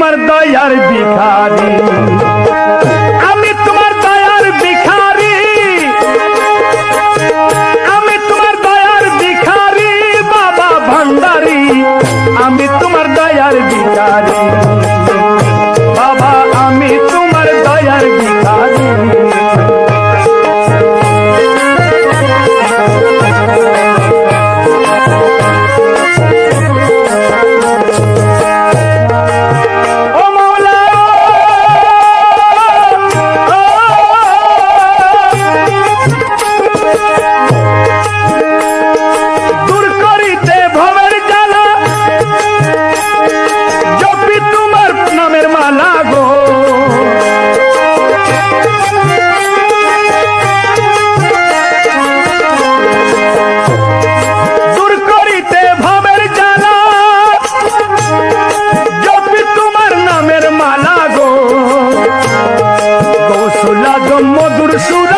তোমার দয়ার ভিখারি। মধুর সুর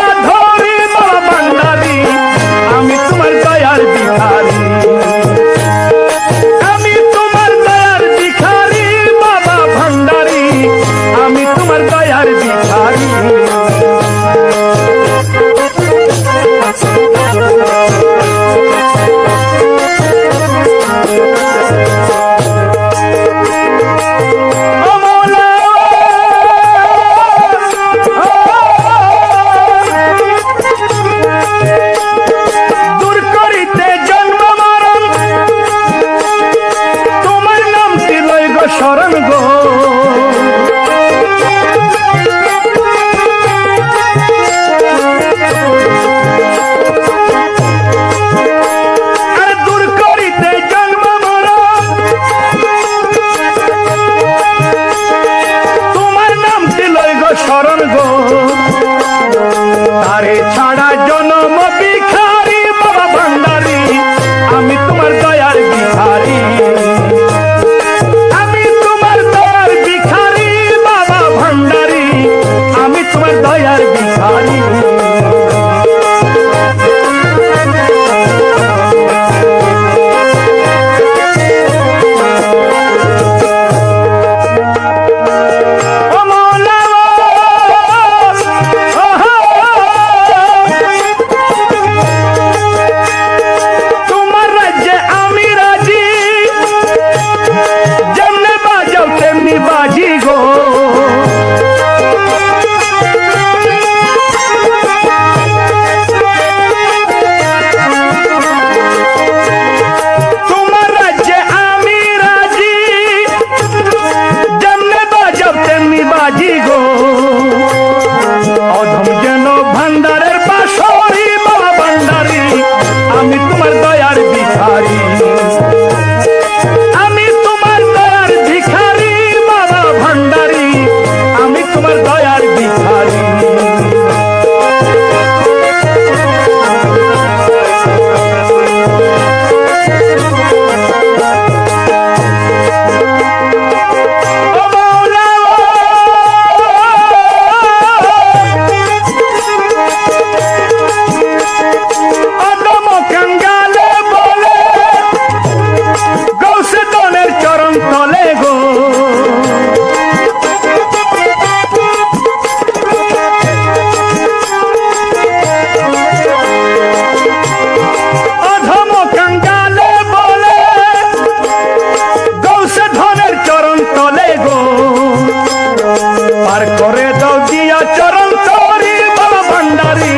করে দাও দিয়া চরণ তোমারি বাবা ভান্ডারি।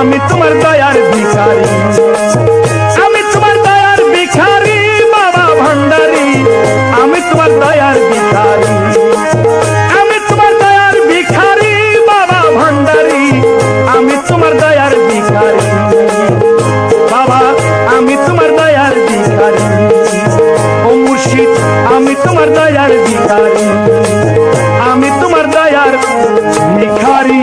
আমি তোমার দয়ার ভিখারি। আমি তোমার দয়ার ভিখারি, বাবা ভান্ডারি। আমি তোমার দয়ার ভিখারি। আমি তোমার দয়ার ভিখারি, বাবা ভান্ডারি। আমি তোমার দয়ার ভিখারি। বাবা, আমি তোমার দয়ার ভিখারি। ও মুর্শিদ, আমি তোমার দয়ার ভিখারি। यार भिखारी